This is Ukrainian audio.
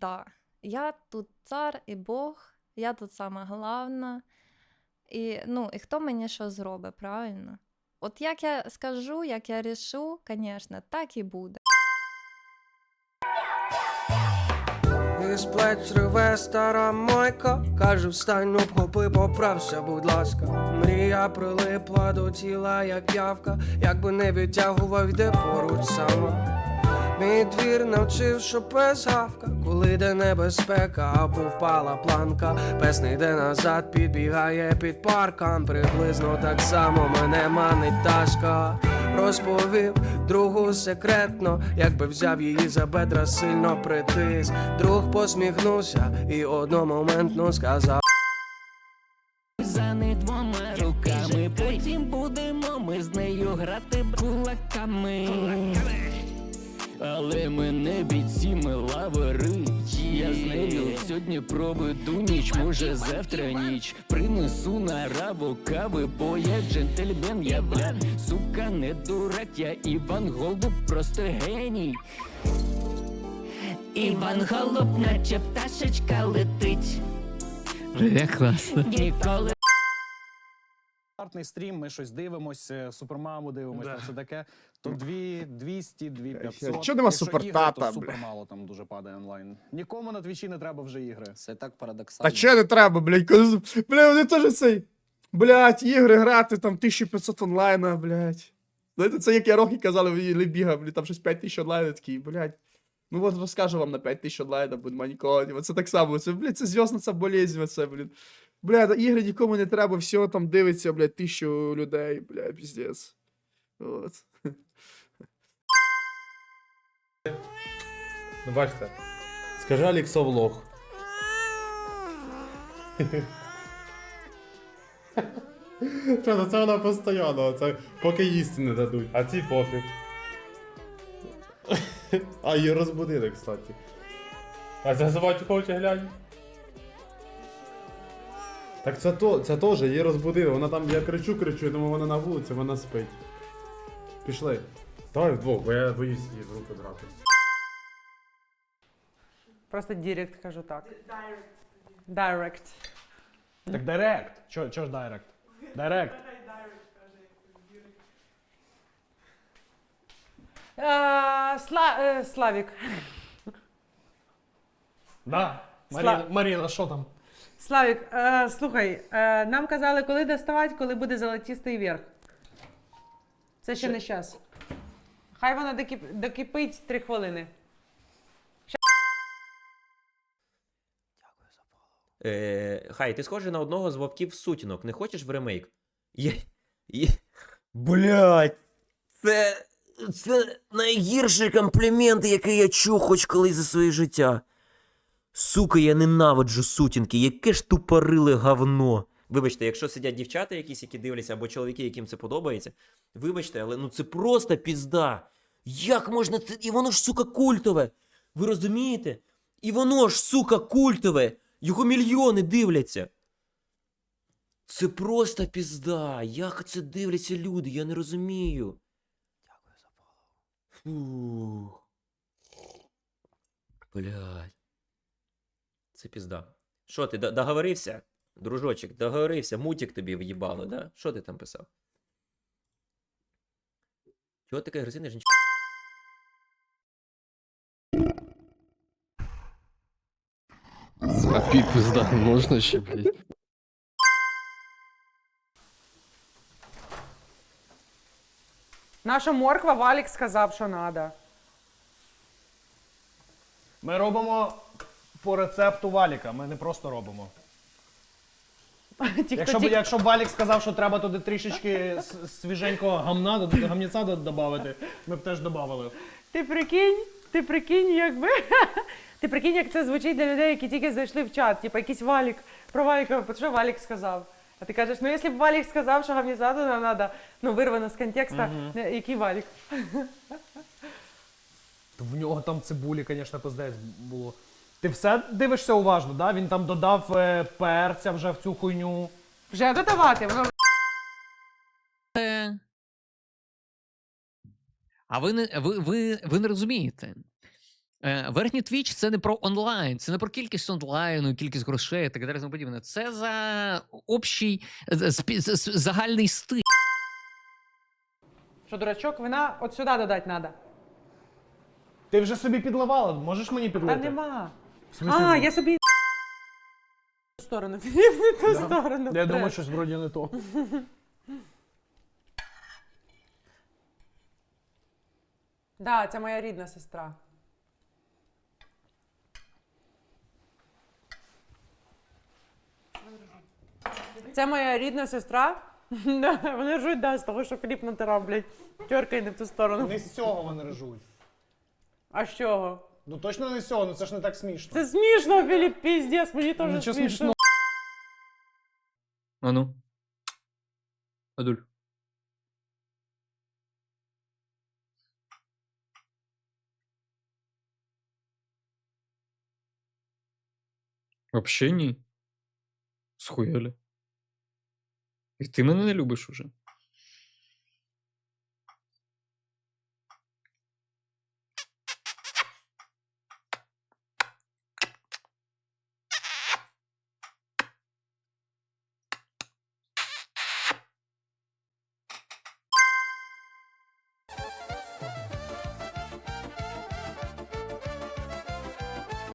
Да. Я тут цар і Бог, я тут сама главна. І, ну, і хто мені що зробить, правильно? От як я скажу, як я рішу, звісно, так і буде. Із плеч рве стара мойка, каже, встань, обхопи, поправся, будь ласка. Мрія прилипла до тіла, як п'явка, якби не відтягував, йде поруч сама. Мій двір навчив, що пес гавка, коли йде небезпека або впала планка. Пес не йде назад, підбігає під паркан. Приблизно так само мене манить ташка. Розповів другу секретно, якби взяв її за бедра, сильно притис. Друг посміхнувся і одномоментно сказав. За не двома руками, потім будемо ми з нею грати кулаками. Але ми не бійці, ми лавери. Я з нею сьогодні проведу ніч, може завтра ніч. Принесу на раву кави, бо я джентльмен, я блядь, сука, не дурак, я Іван Голуб, просто геній. Іван Голуб, наче пташечка летить. Як класно. Ніколи стандартний стрім, ми щось дивимось, е, супермаму дивимось, Да. все таке. То 200, 2500. Чого нема супертата, ігри, то бля? супер мало там дуже падає онлайн. Нікому на твічі не треба вже ігри. Це так парадоксально. Та че не треба, блядь, коли... Бля, вони теж цей. Блядь, ігри грати там 1500 онлайна, блядь. Знаєте, це як я роки казали, в Лебіга, блядь, там щось 5000 онлайна такий, блядь. Ну от розкажу вам на 5000 онлайна, будь маніконі. Це так само, це, блядь, це зв'язна ця болезнь, це, блядь. Бля, ігри нікому не треба, все там дивиться, блядь, тисячу людей, блядь, піздець. От. Ну, бачите. Скажи Аліксов лох. Що, ну це вона постійно, це поки їсти не дадуть. А ці пофіг. А її розбудили, кстати. А це забачу хоче глянь. Так це то, це теж її розбудили. Вона там, я кричу, кричу, я думаю, вона на вулиці, вона спить. Пішли. Давай вдвох, бо я боюсь її в руку драти. Просто директ кажу так. Direct. Так директ. Чо, чо ж директ? Директ. Е, Сла, е, Славік. Да. Маріна, що там? Славік, е, слухай, е, нам казали, коли доставати, коли буде золотистий верх. Це ще не час. Хай воно докип... докипить три хвилини. Е, хай, ти схожий на одного з вовків сутінок. Не хочеш в ремейк? Є. Є. Блять. Це. Це найгірший комплімент, який я чув хоч колись за своє життя. Сука, я ненавиджу сутінки, яке ж тупориле говно. Вибачте, якщо сидять дівчата якісь, які дивляться, або чоловіки, яким це подобається. Вибачте, але ну це просто пізда. Як можна це. І воно ж, сука, культове. Ви розумієте? І воно ж, сука, культове. Його мільйони дивляться. Це просто пізда. Як це дивляться люди? Я не розумію. Дякую за. Фух. Блядь. Це пізда. Що ти договорився? Дружочек, договорився, мутик тобі в'їбало, да? Що ти там писав? Чого ти такий агресивний? А підпис, да, можна ще, блядь. Наша морква Валік сказав, що треба. Ми робимо по рецепту Валіка, ми не просто робимо. Якщо б, якщо б Валік сказав, що треба туди трішечки с- свіженького гамна, до- гамніця додати, ми б теж додали. Ти прикинь, ти прикинь, якби. Ти прикинь, як це звучить для людей, які тільки зайшли в чат. Типа якийсь Валік, про Валіка, от що Валік сказав. А ти кажеш, ну якщо б Валік сказав, що гамнізаду нам треба, ну вирвано з контексту, не, який Валік. В нього там цибулі, звісно, пиздець було. Ти все дивишся уважно, да? Він там додав е, перця вже в цю хуйню. Вже додавати, воно Е. А ви не, ви, ви, ви не розумієте. Е, верхній твіч це не про онлайн, це не про кількість онлайну, кількість грошей і так далі. і тому подібне. Це за общий е, спі- з- з- загальний стиль. Що, дурачок, вина от сюди додати треба. Ти вже собі підливала, можеш мені Та підлити? нема. А, ні? я собі. В сторону, Філіп, не ту сторону. Я думаю, щось вроді не то. Да, це моя рідна сестра. Це моя рідна сестра. Да, Вони ржуть, да, з того, що Філіп натирав, блядь, тьоркає не в ту сторону. Не з цього вони режуть. А з чого? Ну точно не з цього, ну це ж не так смішно. Це смішно, Філіп, піздець, мені теж Нічого смішно. смішного. А ну. Адуль. Вообще ні. Схуяли. І ти мене не любиш уже.